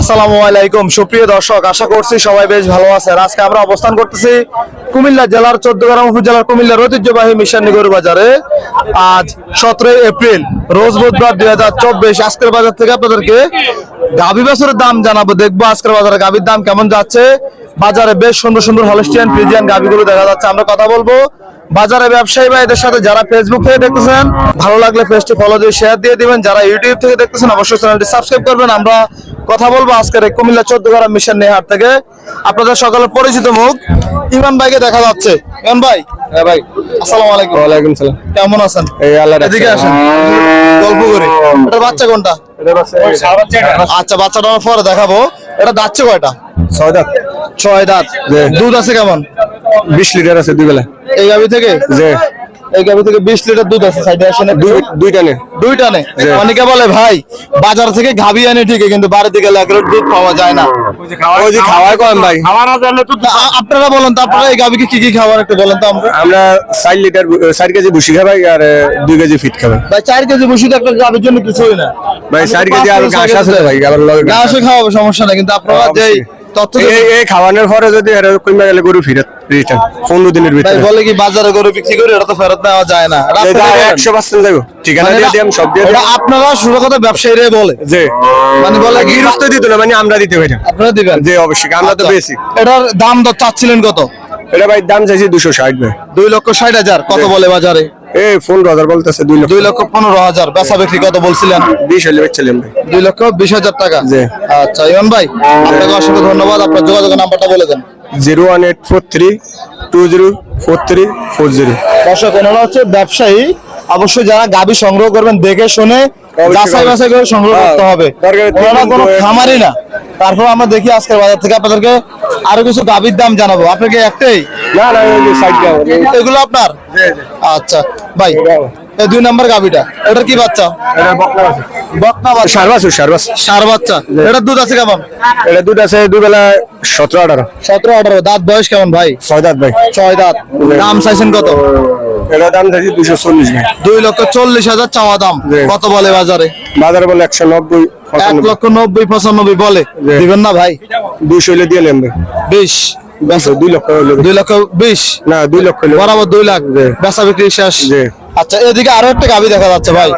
আসসালামু আলাইকুম। সুপ্রিয় দর্শক, আশা করছি সবাই বেশ ভালো আছেন আজকে আমরা অবস্থান করতেছি কুমিল্লা জেলার চোদ্দগ্রাম উপজেলার কুমিল্লার ঐতিহ্যবাহী মিশন গরু বাজারে। আজ সতেরোই এপ্রিল, রোজ বুধবার দুই হাজার চব্বিশ। আজকের বাজার থেকে আপনাদেরকে গাভী বছরের দাম জানাব। দেখব আজকের বাজারে গাভীর দাম কেমন যাচ্ছে। বাজারে বেশ সুন্দর সুন্দর হলস্টিয়ান ফ্রিজিয়ান গাভীগুলো দেখা যাচ্ছে। আমরা কথা বলব বাজারে ব্যবসায়ী ভাইদের সাথে যারা ফেসবুক থেকে দেখতেছেন ভালো লাগলে পেজটি ফলো দিয়ে শেয়ার দিয়ে দিবেন। যারা ইউটিউব থেকে দেখতেছেন অবশ্যই চ্যানেলটি সাবস্ক্রাইব করবেন। আমরা কথা বলব আজকের কুমিল্লা চোদ্দগ্রাম মিশন নেহার থেকে। আপনাদের সকলের পরিচিত মুখ ইমান ভাইকে দেখা যাচ্ছে। ইমান ভাই। হ্যাঁ ভাই। আসসালামু আলাইকুম। ওয়ালাইকুম সালাম। কেমন আছেন? এই আল্লাহ রাখছে। এদিকে আসেন। গল্প করে। এটা বাচ্চা কোনটা আচ্ছা বাচ্চাটা আমরা পরে দেখাবো। এটা দাচ্ছে কয়টা? ছয় দাঁত। ছয় দাঁত। দুধ আছে কেমন? বিশ লিটার আছে দুই বেলা। এই গাভি থেকে? যে এই গাভি থেকে বিশ লিটার দুধ আছে সাইডে আসেন দুই দুইটা নে দুইটা নেই জি। অনেকে বলে ভাই বাজার থেকে গাভি আনে ঠিকই কিন্তু বাড়িতে গেলে এক লিটার দুধ পাওয়া যায় না। ওই যে কম ভাই। তা আ- আপনারা বলেন তো আপনারা এই গাভিকে কি কি খাবার একটু বলেন তো আমরা আমরা চার লিটার চার কেজি ভুসি খাবাই আর দুই কেজি ফিট খাবাই। ভাই চার কেজি বসে একটা গাভির জন্য কিছুই না। ভাই চার কেজি আর ঘাস আছে ভাই আবার লগে ঘাস ঘাসে খাওয়াবো সমস্যা নাই কিন্তু আপনারা যেই। তথ্য এই খাওয়ানোর পরে যদি এর কমে গেলে গরু ফিরত রিটার্ন পনেরো দিনের ভিতরে। বলে কি বাজারে গরু বিক্রি করে এটা তো ফেরত নেওয়া যায় না। একশো পার্সেন্ট যাব ঠিকানা মানে দিয়ে দিলাম সব দিয়ে আপনারা শুরু কথা ব্যবসায়ীরাই বলে। যে মানে বলে কি গৃহস্থ দিত না মানে আমরা দিতে পারি আপনারা দিবেন? যে অবশ্যই আমরা তো আচ্ছা। বেশি এটার দাম দর চাচ্ছিলেন কত? এটা ভাই দাম চাইছি দুশো ষাট ভাই। দুই লক্ষ ষাট হাজার কত বলে বাজারে? এই ফোন হাজার বলতেছে দুই লক্ষ। দুই লক্ষ পনেরো হাজার। বেচা বিক্রি কত বলছিলেন? বিশ হলে বেচছিলাম দুই লক্ষ বিশ হাজার টাকা? আচ্ছা ইমান ভাই আপনাকে অসংখ্য ধন্যবাদ। আপনার যোগাযোগের নাম্বারটা বলে দেন। Zero one eight four three two zero four three four zero. দর্শক এনারা হচ্ছে ব্যবসায়ী। অবশ্যই যারা গাবি সংগ্রহ করবেন দেখে শুনে যাচাই বাছাই করে সংগ্রহ করতে হবে। ওনারা কোনো খামারই না। তারপর আমরা দেখি আজকের বাজার থেকে আপনাদেরকে আরও কিছু গাবির দাম জানাব। আপনাকে একটাই? না না এগুলো আপনার? আচ্ছা। ভাই দুই নাম্বার গাবিটা এটার কি বাচ্চা? বকনা সার বাচ্চা এটার দুধ আছে কেমন? এটা দুধ আছে দুই বেলা সতেরো আঠারো। সতেরো আঠারো। দাঁত বয়স কেমন ভাই? ছয় দাঁত ভাই। ছয় দাঁত। দাম চাইছেন কত? এটা দাম চাইছি দুশো চল্লিশ দুই লক্ষ চল্লিশ হাজার চাওয়া দাম। কত বলে বাজারে? বাজারে বলে একশো নব্বই এক লক্ষ নব্বই পঁচানব্বই বলে। দিবেন না ভাই? দুশো দিয়ে ভাই। বিশ। দুই লক্ষ দুই লক্ষ বিশ? না দুই লক্ষ বরাবর দুই লাখ। বেচা বিক্রি শেষ। আচ্ছা এদিকে আরও একটা গাভি দেখা যাচ্ছে ভাই।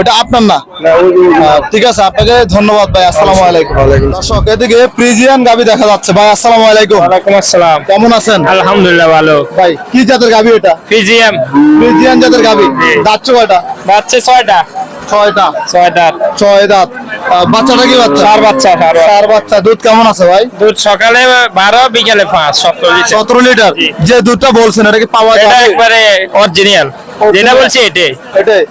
ওটা আপনার না? না, ওই- ওই- আহ, ঠিক আছে আপনাকে ধন্যবাদ ভাই আসসালামু আলাইকুম। দর্শক এদিকে প্রিজিয়ান গাভি দেখা যাচ্ছে ভাই আসসালামু আলাইকুম। ওয়ালাইকুম আসসালাম। কেমন আছেন? আলহামদুলিল্লাহ ভালো। ভাই কি জাতের গাভি এটা? পিজিএম প্রিজিয়ান জাতের গাভি দাঁত কয়টা? বাচ্চা ছয়টা। ছয়টা। ছয়টা ছয় দাঁত আহ, বাচ্চাটা কি বাচ্চা? চার বাচ্চা চার বাচ্চা। দুধ কেমন আছে ভাই? দুধ সকালে বারো বিকালে পাঁচ সতেরো লিটার। সতেরো লিটার। যে দুধটা বলছেন এটা কি পাওয়া যায় একবারে অরিজিনাল যেটা বলছি এটাই। এটাই?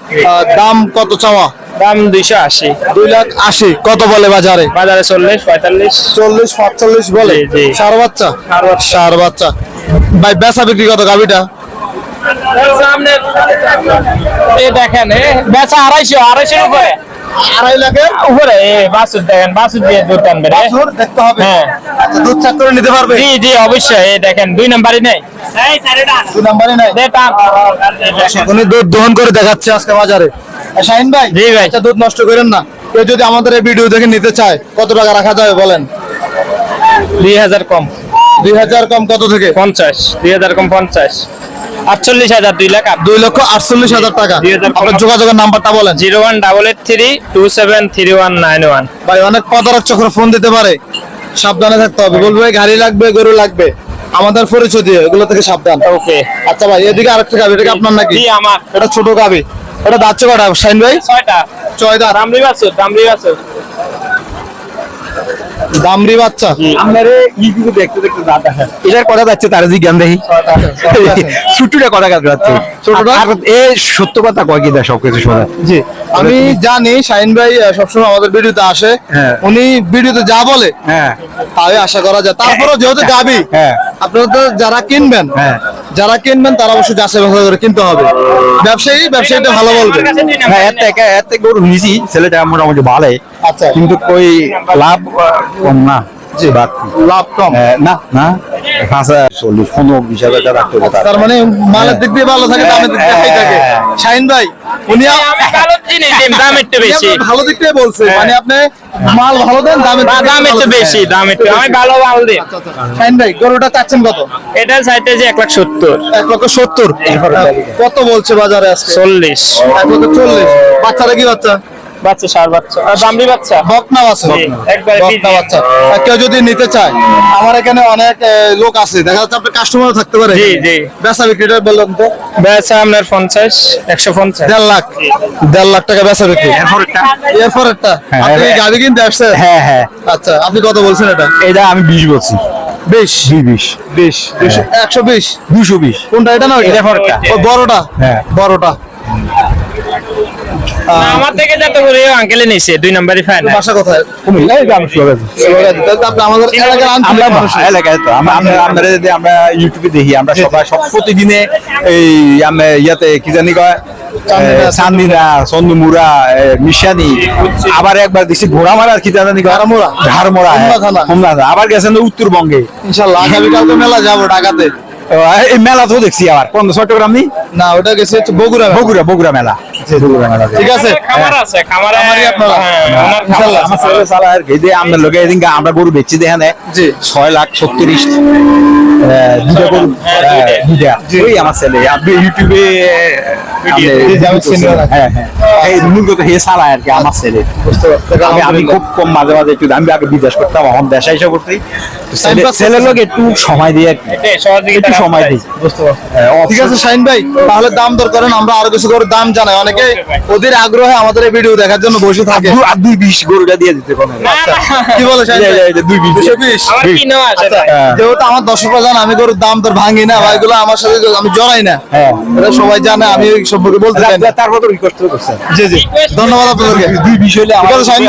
দাম কত চাওয়া? দাম দুইশো আশি। দুই লাখ আশি। কত বলে বাজারে? বাজারে চল্লিশ পঁয়তাল্লিশ। চল্লিশ পাঁচচল্লিশ বলে। সার বাচ্চা? বাচ্চা। সার বাচ্চা। ভাই বেচা বিক্রি কত গাভিটা এই দেখেন এ বেচা আড়াইশো আড়াইশোর উপরে। আড়াই লাখে উপরে বাসুর দেখেন বাসুর দিয়ে দুধ টানবে রে। দেখতে হবে। হ্যাঁ। আচ্ছা, দুধ চাক করে নিতে পারবে? জি জি অবশ্যই এই দেখেন দুই নাম্বারই নেই। দুই নাম্বারই নাই? দে টান। উনি দুধ দহন করে দেখাচ্ছে আজকে বাজারে। শাহিন ভাই জি ভাই। আচ্ছা দুধ নষ্ট করেন না। কেউ যদি আমাদের এই ভিডিও দেখে নিতে চায় কত টাকা রাখা যাবে বলেন? দুই হাজার কম। দুই হাজার কম কত থেকে? পঞ্চাশ দুই হাজার কম পঞ্চাশ। আটচল্লিশ হাজার দুই লাখ দুই লক্ষ আটচল্লিশ হাজার টাকা। আপনার যোগাযোগের নাম্বারটা বলেন। Zero one double eight three two seven three one nine one. ভাই অনেক প্রতারক চক্র ফোন দিতে পারে। সাবধানে থাকতে হবে। বলবে গাড়ি লাগবে গরু লাগবে। আমাদের পরিচয় দিয়ে এগুলো থেকে সাবধান। ওকে। আচ্ছা ভাই এদিকে আরেকটা গাবি এটা আপনার নাকি? আমার। এটা ছোট গাবি। এটা দাচ্ছে কটা? শাইন ভাই? ছয়টা। ছয় দাঁত দামরি বাসুর দামরি বাসুর দামরি বাচ্চা। আপনার দেখতে দেখতে দাদা এটার কথা যাচ্ছে তার জ্ঞান দেখি ছুটুটা কথা যাচ্ছে ছোটটা? আর এ সত্য কথা কয় কি দেয় সবকিছু শোনা। জি। আমি জানি শাইন ভাই সবসময় আমাদের ভিডিওতে আসে। হ্যাঁ। উনি ভিডিওতে যা বলে হ্যাঁ। তাই আশা করা যায়। তারপরেও যেহেতু গাবি হ্যাঁ। আপনারা তো যারা কিনবেন হ্যাঁ। যারা কিনবেন তারা অবশ্যই যাচাই বাছাই করে কিনতে হবে। ব্যবসায়ী ব্যবসায়ীটা ভালো বলবে। হ্যাঁ এত থেকে গরু নিছি ছেলেটা মোটামুটি ভালো আচ্ছা। কিন্তু কই লাভ কম না। জি। লাভ কম। না না পাঁচ চল্লিশ পনেরো বিশ হাজার টাকা রাখতে হবে তার। তার মানে মালের দিক দিয়ে ভালো থাকে দামের দিক দিয়ে থাকে। শাহিন ভাই উনি আমি ভালো জিনিস দিন দাম একটু বেশি। ভালো দিক দিয়ে বলছে মানে আপনি মাল ভালো দেন দামের দিক বা দিয়ে দাম একটু ভালো দেন। বেশি দাম একটু। আমি ভালো মাল দিই। শাহিন ভাই গরুটা চাচ্ছেন কত? এটা চাইতেছি এক লাখ সত্তর। এক লক্ষ সত্তর? কত বলছে বাজারে চল্লিশ। এক লক্ষ চল্লিশ। বাচ্চারা কি বাচ্চা? বাচ্চা সার বাচ্চা। আর দামড়ি বাচ্চা? বকনা আছে একবারে বকনা বাচ্চা। কেউ যদি নিতে চায় আমার এখানে অনেক লোক আছে। দেখা যাচ্ছে আপনার কাস্টমার থাকতে পারে জি, জি। বেচা বিক্রিটা বললাম তো? বেচা আপনার পঞ্চাশ একশো পঞ্চাশ। দেড় লাখ। দেড় লাখ টাকা বেচা বিক্রি। এরপর একটা আপনি হ্যাঁ। গাড়ি কিনতে আসছেন? হ্যাঁ হ্যাঁ। আচ্ছা আপনি কত বলছেন এটা? এটা আমি বিশ বলছি। বিশ? বিশ। বিশ। একশো বিশ? দুশো বিশ। কোনটা এটা না এটা বড়টা। বড়টা? হ্যাঁ। বড়টা। আমার থেকে যত করে আঙ্কেলে নিছে দুই নম্বরই কোথায়? শুরু তাহলে তো আপনি আমাদের এলাকার আমরা মানুষ। এলাকায় তো আমরা আমরা যদি আমরা ইউটিউবে দেখি আমরা সবাই সব প্রতিদিনে এই আমরা ইয়াতে কি জানি কয়? চান্দিনা, চন্দমুরা মিশানি আবার একবার দিছি ঘোড়ামারা আর কি জানি ঘাড়মোড়া। ঘাড়মোড়া হোমনা থানা। আবার গেছেন উত্তরবঙ্গে। ইনশাল্লাহ আগামীকাল তো মেলা যাব ঢাকাতে। এই মেলা তো দেখছি আবার। কোন চট্টগ্রাম নি? না ওটা গেছে। বগুড়া বগুড়া বগুড়া মেলা। ঠিক আছে? খামার আছে খামারে খামারই আপনারা? হ্যাঁ, আছে। আমার ছেলে চালা আর কি। যে আমরা লোকে এদিনকে আমরা গরু বেচছি দেখেন। ছয় লাখ ছত্রিশ দুটা গরু হ্যাঁ, হ্যাঁ, ওই আমার ছেলে আপনি ইউটিউবে আমি। হ্যাঁ হ্যাঁ। খুব কম মাঝে মাঝে একটু আমি আগে বিদেশ করতাম এখন দেশে এসে করছি তো ছেলে- pass ছেলের লোক একটু সময় দিয়ে একটু সময় দিই হ্যাঁ, ঠিক আছে শাহিন ভাই তাহলে দাম দর করেন আমরা আরও কিছু করে দাম জানাই। অনেকে ওদের আগ্রহে আমাদের এই ভিডিও দেখার জন্য বসে থাকে। আর দুই বিশ গরুটা দিয়ে দিতে পারেন আচ্ছা, কি বলে ভাই? দুই বিশ। আচ্ছা, তাই? যেহেতু আমার দর্শকরা জানে আমি গরুর দাম দর ভাঙি না বা এগুলো আমার সাথে আমি জড়াই না। হ্যাঁ। সবাই জানে আমি এই সম্পর্কে বলতে চাই না। তারপর তো রিকোয়েস্ট করছেন জি। জি ধন্যবাদ আপনাদেরকে। দুই বিশ হলে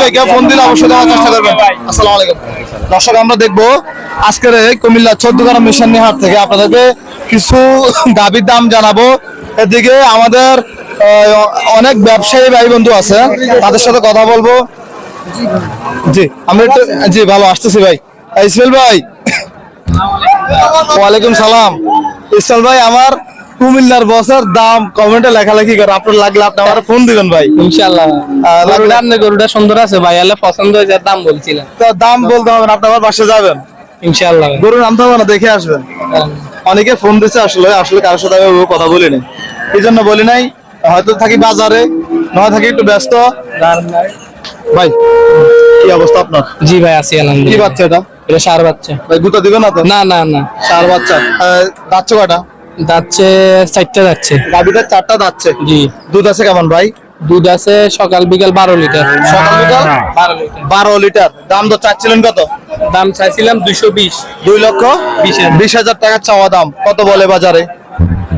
ভাই কেউ ফোন দিলে অবশ্যই দেওয়ার চেষ্টা করবেন। আসসালামু আলাইকুম। দর্শক আমরা দেখব আজকের কুমিল্লা চোদ্দ গ্রাম মিশন হাট থেকে আপনাদেরকে কিছু দাবির দাম জানাব। এদিকে আমাদের অনেক ব্যবসায়ী ভাই বন্ধু আছে তাদের সাথে কথা বলব। জি আমরা একটু জি ভালো আসতেছি ভাই। ইসমাইল ভাই ওয়ালাইকুম সালাম। ইসমাইল ভাই আমার কুমিল্লার বসের দাম কমেন্টে লেখালেখি করে আপনার লাগলে আপনি আমার ফোন দিবেন ভাই। ইনশাল্লাহ আহ, গরুটা আপনার গরুটা সুন্দর আছে ভাই আলে পছন্দ হয়ে যার দাম বলছিলাম তো দাম বলতে হবে না আপনি আমার বাসে যাবেন। ইনশাল্লাহ গরুর নামতে হবে না দেখে আসবেন। অনেকে ফোন দিচ্ছে আসলে আসলে কারোর সাথে আমি কথা বলি নাই এই জন্য বলি নাই হয়তো থাকি বাজারে নয় থাকি একটু ব্যস্ত। ভাই কি অবস্থা আপনার? জি ভাই আছি কি বাচ্চা এটা? এটা সার বাচ্চা। ভাই গুতা দিবে না তো? না না না। চার বাচ্চা। দাচ্ছে কয়টা? যাচ্ছে চারটা যাচ্ছে গাভিটা চারটা দাচ্ছে জি। দুধ আছে কেমন ভাই? দুধ আছে সকাল বিকাল বারো লিটার। সকাল বিকাল বারো লিটার। বারো লিটার। দাম তো চাচ্ছিলেন কত? দাম চাইছিলাম দুইশো বিশ। দুই লক্ষ বিশ হাজার। বিশ হাজার টাকা চাওয়া দাম। কত বলে বাজারে?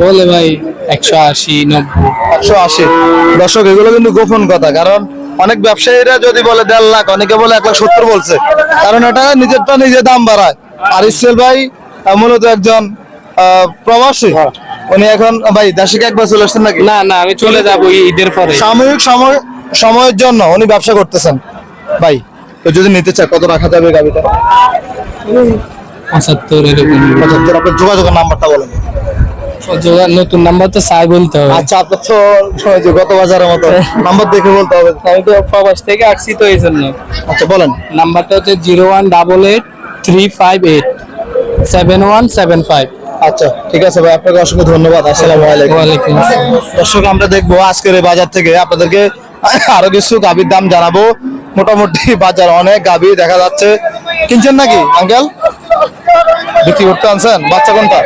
বলে ভাই একশো আশি নব্বই। একশো আশি। দর্শক এগুলো কিন্তু গোপন কথা। কারণ অনেক ব্যবসায়ীরা যদি বলে দেড় লাখ অনেকে বলে এক লাখ সত্তর বলছে। কারণ এটা নিজেরটা নিজে দাম বাড়ায়। আর ইসমাইল ভাই মূলত একজন আহ, প্রবাসী। উনি এখন ভাই দেশে একবার চলে আসছেন নাকি? না না আমি চলে যাব ঈদের পরে। সাময়িক সময় সময়ের জন্য উনি ব্যবসা করতেছেন। ভাই তো যদি নিতে চায় কত রাখা যাবে গাড়িটা? পঁচাত্তর এরকম। পঁচাত্তর আপনার যোগাযোগের নাম্বারটা বলেন। নতুন নাম্বার তো চাই বলতে হবে। আচ্ছা আপনার তো গত বাজারের মতো নাম্বার দেখে বলতে হবে। আমি তো প্রবাস থেকে আসছি তো এই জন্য। আচ্ছা বলেন। নাম্বারটা হচ্ছে zero one double eight three five eight seven one seven five. আচ্ছা ঠিক আছে ভাই আপনাকে অসংখ্য ধন্যবাদ। আসসালামু আলাইকুম। ওয়ালাইকুম আসসালাম। দর্শক আমরা দেখব আজকের এই বাজার থেকে আপনাদেরকে আরও কিছু গাভীর দাম জানাব। মোটামুটি বাজার অনেক গাভী দেখা যাচ্ছে। কিনছেন নাকি আঙ্কেল? বিক্রি করতে আনছেন? বাচ্চা কোনটা?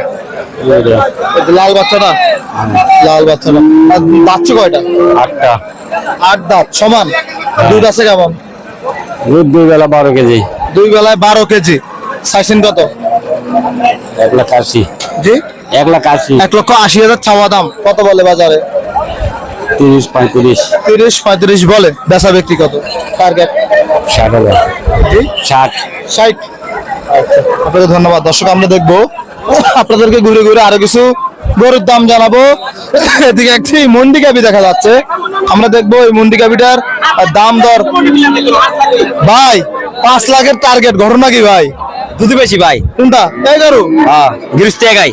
লাল বাচ্চাটা। লাল বাচ্চাটা। বাচ্চা কয়টা? আটটা। আট দাঁত সমান? দুধ আছে কেমন? দুধ দুই বেলা বারো কেজি। দুই বেলায় বারো কেজি। সাইসিন কত? এক লাখ আশি। জি? এক লাখ আশি। এক লক্ষ আশি হাজার চাওয়া দাম। কত বলে বাজারে? তিরিশ পঁয়ত্রিশ। তিরিশ পঁয়ত্রিশ বলে। বেচা বিক্রি কত? টার্গেট ষাট হাজার। জি? ষাট। ষাট। আচ্ছা আপনাকে ধন্যবাদ। দর্শক আমরা দেখব। আপনাদেরকে ঘুরে ঘুরে আরও কিছু গরুর দাম জানাব। এদিকে একটি মন্ডি গাবি দেখা যাচ্ছে। আমরা দেখব এই মন্ডি গাবিটার দাম দর। ভাই পাঁচ লাখের টার্গেট ঘটনা কি ভাই? দুধ বেশি ভাই। কোনটা? এগারো। হ্যাঁ গৃহস্থ এগাই।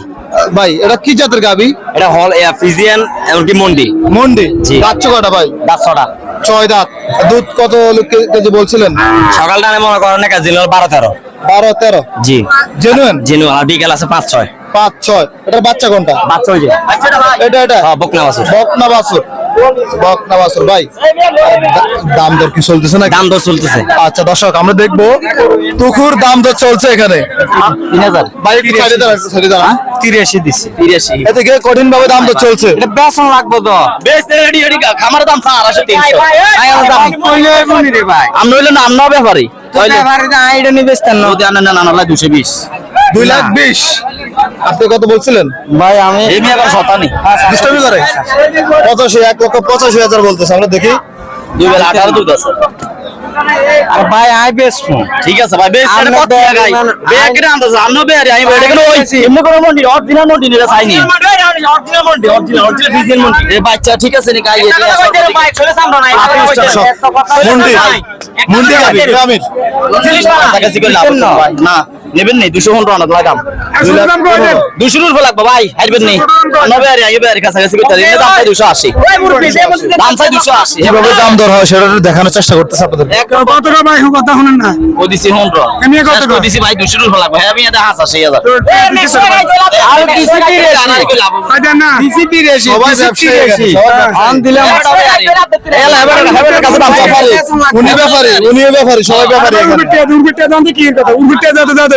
ভাই এটা কি জাতের গাবি? এটা হল ফিজিয়ান এমনকি মন্ডি। মন্ডি? জি। যাচ্ছে কটা ভাই? দাঁত ছটা। ছয় দাঁত। দুধ কত কে- কেজি বলছিলেন? সকাল টানে মনে করেন না কাজ বারো তেরো বারো তেরো? জি। জেনুয়েন জিনু আর বিকেল আছে পাঁচ ছয়। পাঁচ ছয়। এটার বাচ্চা কোনটা? বাচ্চা হয়ে যায় এটা এটা? হ্যাঁ বকনা বাসু বকনা বাসুর বকনা বাসুর ভাই। দাম দর কি চলতেছে না দাম দর চলতেছে। আচ্ছা দর্শক আমরা দেখব। তুকুর দাম দর চলছে এখানে। তিন হাজার। ভাই একটু সাইডে দাঁড়ান সাইডে দাঁড়ান। তিরাশি দিচ্ছে তিরাশি। এতে গিয়ে কঠিন ভাবে দাম দর চলছে। এটা বেসন লাগবে তো। খামার দাম চার আসে তিনশো। আমরা হইলে না আমরা ব্যাপারি এটা নিয়ে বেচতেন না। না না না দুশো বিশ। দুই লাখ বিশ। আপনি কত বলছিলেন? ভাই আমি এমনি আবার শতানি। ডিস্টার্বই করে? পঁচাশি এক লক্ষ পঁচাশি হাজার বলতেছে আমরা দেখি। দুই বেলা আঠারো দুধ আছে। আর ভাই আই বেশ ঠিক আছে ভাই বেশ এটা কত টাকা বেগ রে আন্দাজ আমরা বেয়ারি আমি এটা কেন ওই এমনি মন্ডি মন্ডি চাইনি মন্ডি মন্ডি এ বাচ্চা ঠিক আছে নি কাই মুন্ডি। মুন্ডি গাবি গ্রামীণ। না। নেবেন নেই দুশো পনেরো আনা দাম দুশো রুপে লাগবে ভাই হারবেন নেই নবে আর আইবে আর কাছাকাছি করতে দাম চাই দুশো আশি। দাম চাই দুশো আশি। কীভাবে দাম দর হয় সেটা দেখানোর চেষ্টা করতেছে আপনাদের। কত টাকা ভাই কথা শুনেন না? ও দিছি পনেরো। এমনি কত করে? দিছি ভাই দুশো রুপে লাগবে। হ্যাঁ আমি এটা হাস আশি হাজার। আর কিছু আচ্ছা না। সবাই ব্যবসায়ী সবাই আন দিলাম। কাছে দাম চাই উনি ব্যাপারী উনি ব্যাপারী সবাই ব্যাপারী এখানে। উর্বিটিয়া দাম কি কথা? উর্বিটিয়া যাতে যাতে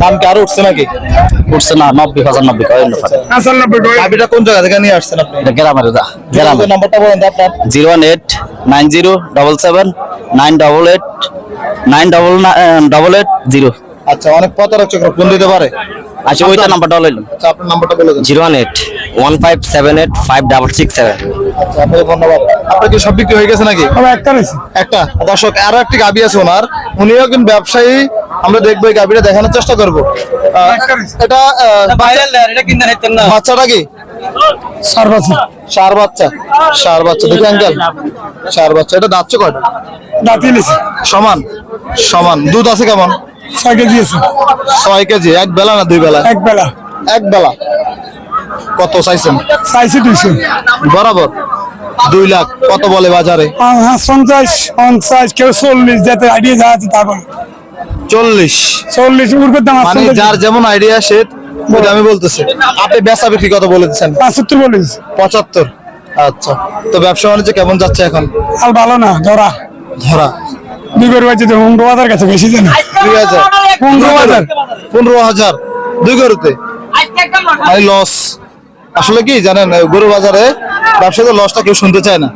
দাম কি আরও উঠছে নাকি? উঠছে না কোন জায়গা এইট জিরো আচ্ছা অনেক প্রতারক চক্র দিতে পারে? আচ্ছা ওইটা নাম্বারটা zero one eight one five seven eight five double six seven. আচ্ছা আপনাকে ধন্যবাদ। আপনার কি সব বিক্রি হয়ে গেছে নাকি? আমার একটা নিছি একটা? দর্শক আরও একটি গাবি আছে ওনার। উনিও ব্যবসায়ী। আমরা দেখব এই গাবিটা দেখানোর চেষ্টা করব। এটা বাচ্চাটা কি? চার বছর সার বাচ্চা। সার বাচ্চা দেখি আঙ্কেল সার বাচ্চা এটা দাঁতছে কয়টা? সমান? সমান। দুধ আছে কেমন? ছয় কেজি আছে। ছয় কেজি এক বেলা না দুই বেলা? এক বেলা। এক বেলা। কত চাইছেন? চাইছি দুইশো। বরাবর? দুই লাখ। কত বলে বাজারে? হ্যাঁ পঞ্চাশ পঞ্চাশ কেউ চল্লিশ যাতে আইডিয়া যা আছে তারপর চল্লিশ। চল্লিশ উর্বের দাম মানে যার যেমন আইডিয়া সে আমি বলতেছে। আপনি বেচা বিক্রি কত বলে দিচ্ছেন? পাঁচাত্তর বলিস পঁচাত্তর। আচ্ছা। তো ব্যবসা বাণিজ্য কেমন যাচ্ছে এখন? আর ভালো না ধরা। ধরা। দুই করে বাজে পনেরো হাজার কাছে বেশি জানে দুই হাজার। পনেরো হাজার। পনেরো হাজার। দুই গরুতে? মানে লস আসলে কি জানেন গরু বাজারে ব্যবসাতে লসটা কেউ শুনতে চায় না।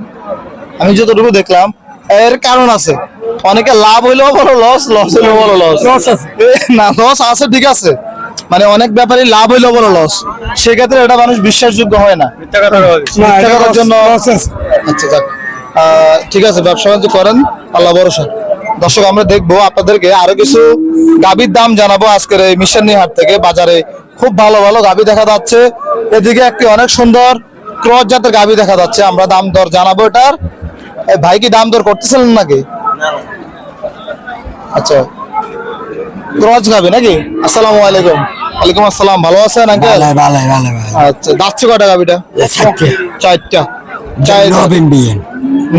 আমি যতটুকু দেখলাম এর কারণ আছে। অনেকে লাভ হইলেও বড় লস লস হইলেও বড় লস। না লস আছে ঠিক আছে। মানে অনেক ব্যাপারই লাভ হইলেও বড় লস সেক্ষেত্রে এটা মানুষ বিশ্বাসযোগ্য হয় না। না মিথ্যা কথার জন্য আচ্ছা যাক। ঠিক আছে ব্যবসা বাণিজ্য করেন আল্লাহ ভরসা। দর্শক আমরা দেখব আপনাদেরকে আরও কিছু গাবির দাম জানাব আজকের এই মিশানি হাট থেকে বাজারে খুব ভালো ভালো গাবি দেখা যাচ্ছে। এদিকে একটি অনেক সুন্দর ক্রস জাতের গাবি দেখা যাচ্ছে। আমরা দাম দর জানাব এটার। ভাই কি দাম দর করতেছিলেন নাকি? আচ্ছা। ক্রস গাবি নাকি? আসসালামু আলাইকুম। ওয়ালাইকুম আসসালাম। ভালো আছেন আঙ্কেল? আচ্ছা যাচ্ছে কটা গাবিটা? চারটা। চার নবীন বিয়ে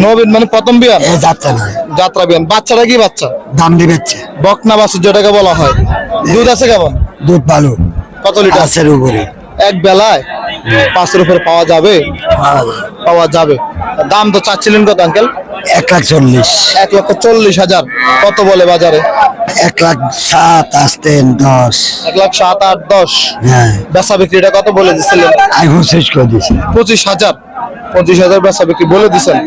নবীন মানে প্রথম বিয়ান? এ যাচ্ছে না যাত্রা বিয়ান। বাচ্চাটা কি বাচ্চা? দাম দিবেচ্ছে বকনা বাছুর যেটাকে বলা হয়। দুধ আছে কেমন? দুধ ভালো। কত লিটার গাছের উপরে। এক বেলায় পাঁচের উপরে পাওয়া যাবে? পাওয়া যাবে। দাম তো চাচ্ছিলেন কত আঙ্কেল? এক লাখ চল্লিশ। এক লক্ষ চল্লিশ হাজার। কত বলে বাজারে? এক লাখ সাত আসতেন দশ। এক লাখ সাত আট দশ। হ্যাঁ। বেচা বিক্রিটা কত বলে দিচ্ছিলেন এখন শেষ করে দিয়েছে। পঁচিশ হাজার। পঁচিশ হাজার বেচা বিক্রি বলে দিচ্ছেন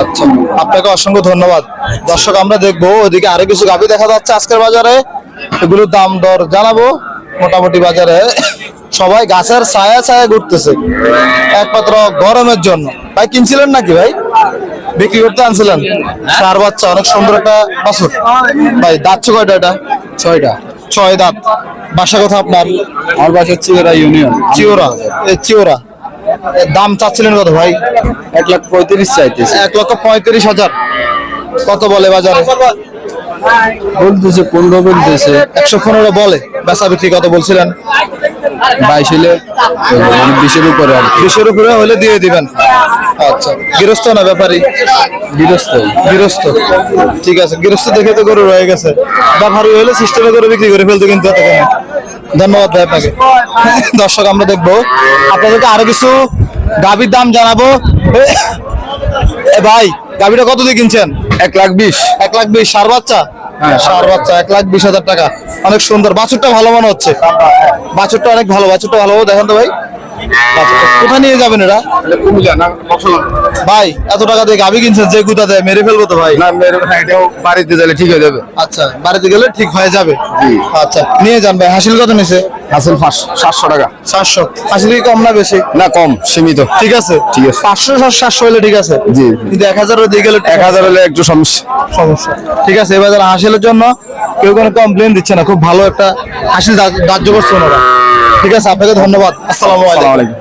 আচ্ছা আপনাকে অসংখ্য ধন্যবাদ। দর্শক আমরা দেখব ওইদিকে আরও কিছু গাভি দেখা যাচ্ছে আজকের বাজারে। এগুলোর দাম দর জানাব। মোটামুটি বাজারে সবাই গাছের ছায়া ছায়া ঘুরতেছে। একমাত্র গরমের জন্য। ভাই কিনছিলেন নাকি ভাই? বিক্রি করতে আনছিলেন? চার বাচ্চা অনেক সুন্দর একটা বাছুর ভাই দাঁত কয়টা এটা? ছয়টা। ছয় দাঁত। বাসা কথা আপনার? আমার বাসা এরা ইউনিয়ন। চিওরা এ চিওরা দাম চাচ্ছিলেন কত ভাই? এক লাখ পঁয়ত্রিশ চাইতেছে। এক লক্ষ পঁয়ত্রিশ হাজার। কত বলে বাজারে? বলতেছে পনেরো বলতেছে। একশো পনেরো বলে। বেচা বিক্রি কত বলছিলেন? বাইশ হলে মানে বিশের উপরে আর বিশের উপরে হলে দিয়ে দিবেন। আচ্ছা গৃহস্থ না ব্যাপারী? গৃহস্থ। গৃহস্থ। ঠিক আছে গৃহস্থ দেখে তো গরু রয়ে গেছে। ব্যাপারী হলে সিস্টেমে করে বিক্রি করে ফেলতো কিন্তু এতক্ষণে ধন্যবাদ ভাই আপনাকে। দর্শক আমরা দেখব। আপনাদেরকে আরও কিছু গাভীর দাম জানাব। এ ভাই গাভীটা কত দিয়ে কিনছেন? এক লাখ বিশ। এক লাখ বিশ। সার বাচ্চা? সার বাচ্চা এক লাখ বিশ হাজার টাকা। অনেক সুন্দর। বাছুরটা ভালো মনে হচ্ছে। বাছুরটা অনেক ভালো বাছুরটা ভালো। দেখেন তো ভাই। কোথায় নিয়ে যাবেন এটা ভাই এত টাকা দিয়ে গাভি কিনছেন যে গুতা দেয় মেরে ফেলব তো ভাই? না মেরে এটাও বাড়িতে গেলে ঠিক হয়ে যাবে। আচ্ছা বাড়িতে গেলে ঠিক হয়ে যাবে। আচ্ছা নিয়ে যান ভাই হাসিল কত নিছে? হাসিল সাতশো টাকা। সাতশো। হাসিল কি কম না বেশি? না কম সীমিত। ঠিক আছে। ঠিক আছে। পাঁচশো সাতশো হলে ঠিক আছে। জি। কিন্তু এক হাজার দিয়ে গেলে এক হাজার হলে একটু সমস্যা। সমস্যা। ঠিক আছে এবার যারা হাসিলের জন্য কেউ কোনো কমপ্লেন দিচ্ছে না খুব ভালো একটা হাসিল দাহ্য করছে ওনারা। ঠিক আছে আপনাকে ধন্যবাদ। আসসালামু আলাইকুম।